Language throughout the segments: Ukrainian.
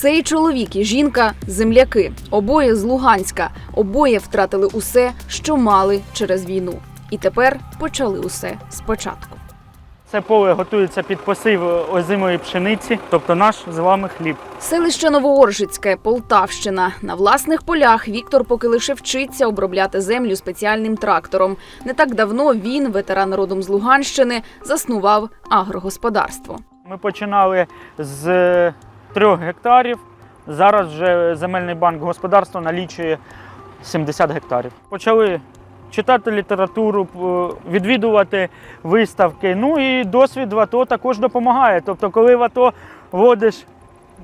Цей чоловік і жінка земляки, обоє з Луганська, обоє втратили усе, що мали через війну. І тепер почали усе спочатку. Це поле готується під посів озимої пшениці, тобто наш з вами хліб. Селище Новооржицьке, Полтавщина. На власних полях Віктор поки лише вчиться обробляти землю спеціальним трактором. Не так давно він, ветеран родом з Луганщини, заснував агрогосподарство. Ми починали з трьох гектарів. Зараз вже земельний банк господарства налічує 70 гектарів. Почали читати літературу, відвідувати виставки. Ну і досвід в АТО також допомагає. Тобто, коли в АТО водиш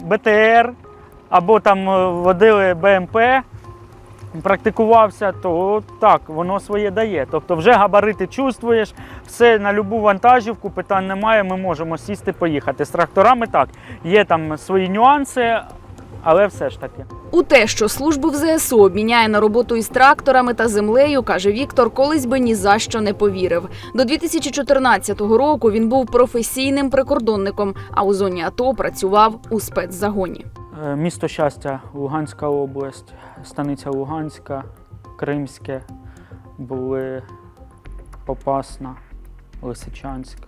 БТР або там е, водили БМП, практикувався, то так, воно своє дає. Тобто вже габарити чувствуєш, все на любу вантажівку, питань немає, ми можемо сісти, поїхати. З тракторами так, є там свої нюанси, але все ж таки. У те, що службу в ЗСУ обміняє на роботу із тракторами та землею, каже Віктор, колись би ні за що не повірив. До 2014 року він був професійним прикордонником, а у зоні АТО працював у спецзагоні. Е, Місто щастя, Луганська область, станиця Луганська, Кримське, були Попасна, Лисичанськ,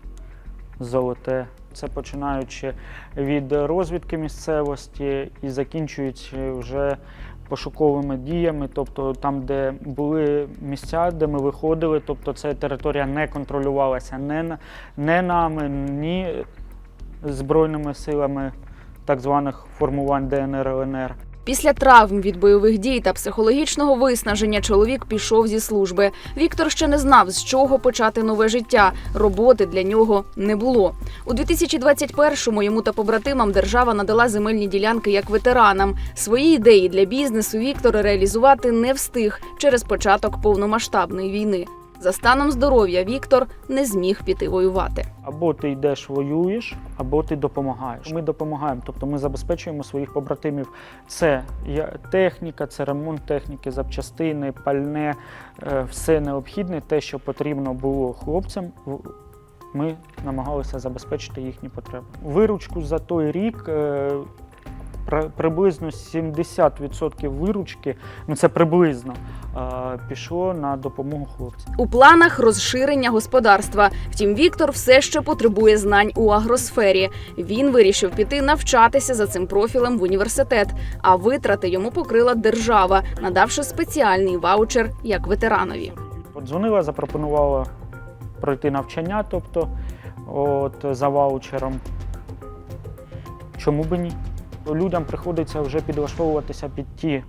Золоте. Це починаючи від розвідки місцевості і закінчуючи вже пошуковими діями, тобто там, де були місця, де ми виходили, тобто ця територія не контролювалася не, не нами, ні збройними силами так званих формувань ДНР ЛНР. Після травм від бойових дій та психологічного виснаження чоловік пішов зі служби. Віктор ще не знав, з чого почати нове життя. Роботи для нього не було. У 2021-му йому та побратимам держава надала земельні ділянки як ветеранам. Свої ідеї для бізнесу Віктор реалізувати не встиг через початок повномасштабної війни. За станом здоров'я Віктор не зміг піти воювати. Або ти йдеш воюєш, або ти допомагаєш. Ми допомагаємо, тобто ми забезпечуємо своїх побратимів. Це техніка, це ремонт техніки, запчастини, пальне, е, все необхідне, те, що потрібно було хлопцям. Ми намагалися забезпечити їхні потреби. Виручку за той рік е, приблизно 70% виручки, ну це приблизно, е, пішло на допомогу хлопцям. У планах розширення господарства. Втім, Віктор все ще потребує знань у агросфері. Він вирішив піти навчатися за цим профілем в університет, а витрати йому покрила держава, надавши спеціальний ваучер як ветеранові. Подзвонила, запропонувала пройти навчання, тобто от, за ваучером. Чому би ні? Людям приходиться вже підлаштовуватися під ті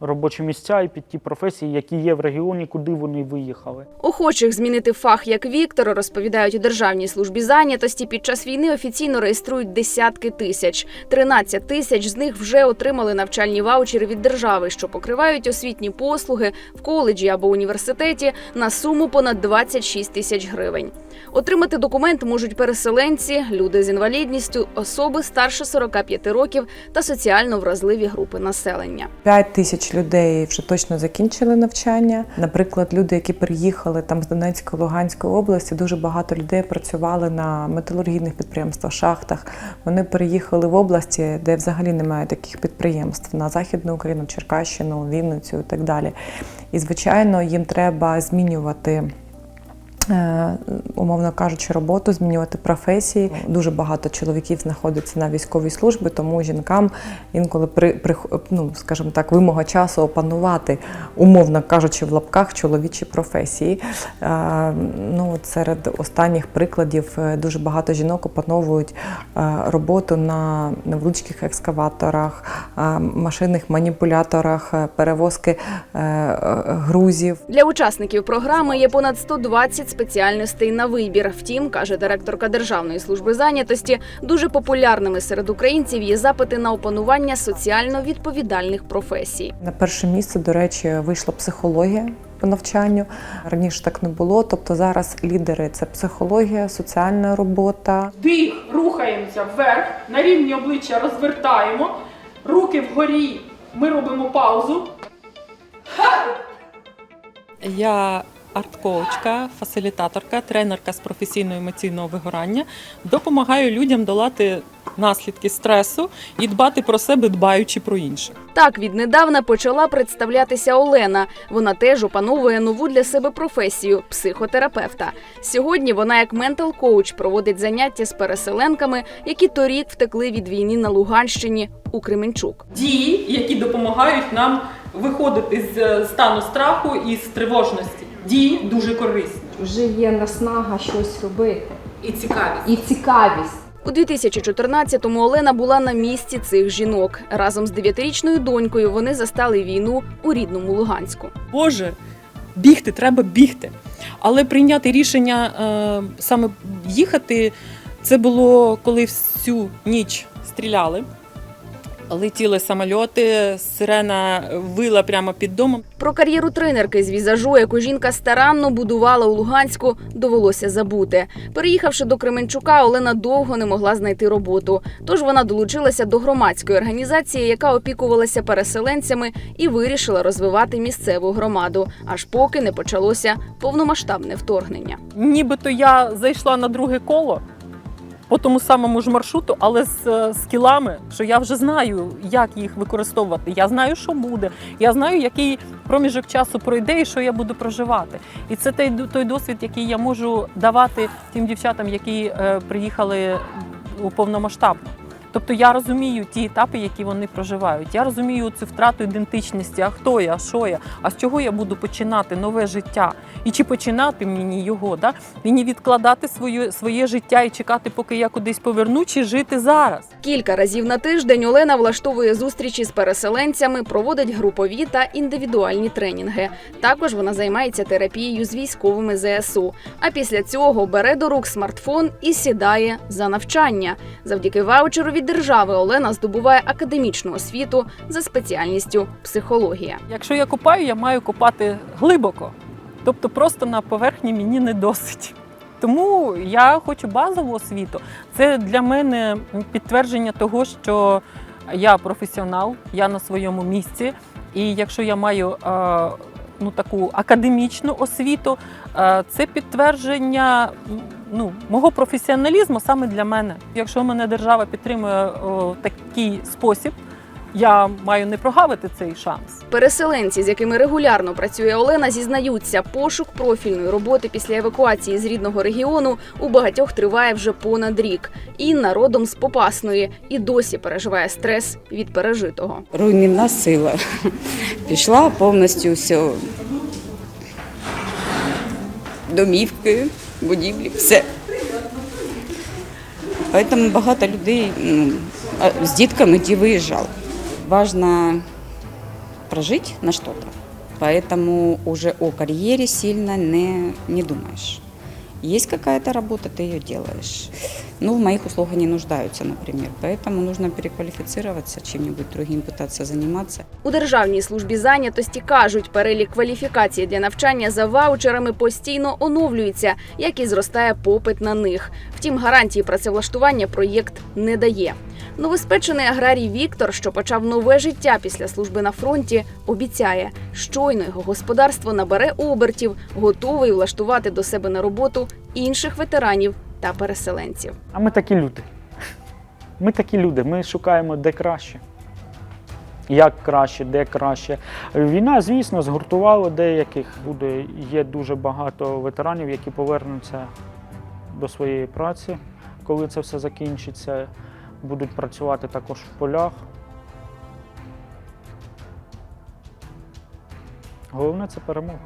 робочі місця і під ті професії, які є в регіоні, куди вони виїхали. Охочих змінити фах як Віктор розповідають у Державній службі зайнятості. Під час війни офіційно реєструють десятки тисяч. 13 тисяч з них вже отримали навчальні ваучери від держави, що покривають освітні послуги в коледжі або університеті на суму понад 26 тисяч гривень. Отримати документ можуть переселенці, люди з інвалідністю, особи старше 45 років та соціально вразливі групи населення. 5 тисяч людей вже точно закінчили навчання. Наприклад, люди, які приїхали там з Донецької Луганської області, дуже багато людей працювали на металургійних підприємствах, шахтах. Вони переїхали в області, де взагалі немає таких підприємств на Західну Україну, Черкащину, Вінницю і так далі. І звичайно, їм треба змінювати. Е, Умовно кажучи, роботу, змінювати професії. Дуже багато чоловіків знаходиться на військовій службі, тому жінкам інколи при, при ну, скажімо так, вимога часу опанувати, умовно кажучи, в лапках чоловічі професії. Е, ну, серед останніх прикладів е, дуже багато жінок опановують роботу на невеличких екскаваторах, машинних маніпуляторах, перевозки грузів. Для учасників програми є понад 120 спеціальностей на вибір. Втім, каже директорка Державної служби зайнятості, дуже популярними серед українців є запити на опанування соціально відповідальних професій. На перше місце, до речі, вийшла психологія по навчанню. Раніше так не було. Тобто зараз лідери це психологія, соціальна робота. Дих, рухаємося вверх, на рівні обличчя розвертаємо, руки вгорі, ми робимо паузу. Я арт-коучка, фасилітаторка, тренерка з професійного емоційного вигорання. Допомагаю людям долати наслідки стресу і дбати про себе, дбаючи про інших. Так віднедавна почала представлятися Олена. Вона теж опановує нову для себе професію психотерапевта. Сьогодні вона, як ментал-коуч, проводить заняття з переселенками, які торік втекли від війни на Луганщині у Кременчук. Дії, які допомагають нам виходити з е, стану страху і з тривожності. Дії дуже корисні вже є наснага щось робити і цікаві. і цікавість. У 2014-му Олена була на місці цих жінок. Разом з дев'ятирічною донькою вони застали війну у рідному Луганську. Боже, бігти, треба бігти. Але прийняти рішення е, саме їхати, це було коли всю ніч стріляли. Летіли самольоти, сирена вила прямо під домом. Про кар'єру тренерки з візажу, яку жінка старанно будувала у Луганську, довелося забути. Переїхавши до Кременчука, Олена довго не могла знайти роботу. Тож вона долучилася до громадської організації, яка опікувалася переселенцями, і вирішила розвивати місцеву громаду, аж поки не почалося повномасштабне вторгнення. Нібито я зайшла на друге коло по тому самому ж маршруту, але з е, скілами, що я вже знаю, як їх використовувати. Я знаю, що буде. Я знаю, який проміжок часу пройде і що я буду проживати. І це той, той досвід, який я можу давати тим дівчатам, які е, приїхали у повномасштабну. Тобто я розумію ті етапи, які вони проживають. Я розумію цю втрату ідентичності, а хто я, що я, а з чого я буду починати нове життя, і чи починати мені його, да? мені відкладати своє, своє життя і чекати, поки я кудись поверну, чи жити зараз. Кілька разів на тиждень Олена влаштовує зустрічі з переселенцями, проводить групові та індивідуальні тренінги. Також вона займається терапією з військовими ЗСУ. А після цього бере до рук смартфон і сідає за навчання. Завдяки ваучеру від держави Олена здобуває академічну освіту за спеціальністю психологія. Якщо я копаю, я маю копати глибоко. Тобто просто на поверхні мені не досить. Тому я хочу базову освіту. Це для мене підтвердження того, що я професіонал, я на своєму місці. І якщо я маю е, ну, таку академічну освіту, е, це підтвердження ну, мого професіоналізму саме для мене. Якщо мене держава підтримує о, такий спосіб, я маю не прогавити цей шанс. Переселенці, з якими регулярно працює Олена, зізнаються, пошук профільної роботи після евакуації з рідного регіону у багатьох триває вже понад рік. Інна родом з Попасної і досі переживає стрес від пережитого. руйнівна сила. Пішла повністю все. Домівки, будівлі, все. Тому багато людей ну, з дітками ті виїжджали. Важно прожити на щось. Поэтому уже о карьере сильно не, не думаешь. Есть какая-то работа, ты ее делаешь. Ну, в моих услугах не нуждаются, например. Поэтому нужно переквалифицироваться, чем-нибудь другим пытаться заниматься. У Державній службі зайнятості кажуть, перелік кваліфікацій для навчання за ваучерами постійно оновлюється, як і зростає попит на них. Втім, гарантії працевлаштування проєкт не дає. Новоспечений аграрій Віктор, що почав нове життя після служби на фронті, обіцяє, щойно його господарство набере обертів, готовий влаштувати до себе на роботу інших ветеранів та переселенців. А ми такі люди. Ми такі люди, ми шукаємо де краще. Як краще, де краще. Війна, звісно, згуртувала деяких. Буде, є дуже багато ветеранів, які повернуться до своєї праці, коли це все закінчиться. Будуть працювати також в полях. Головне це перемога.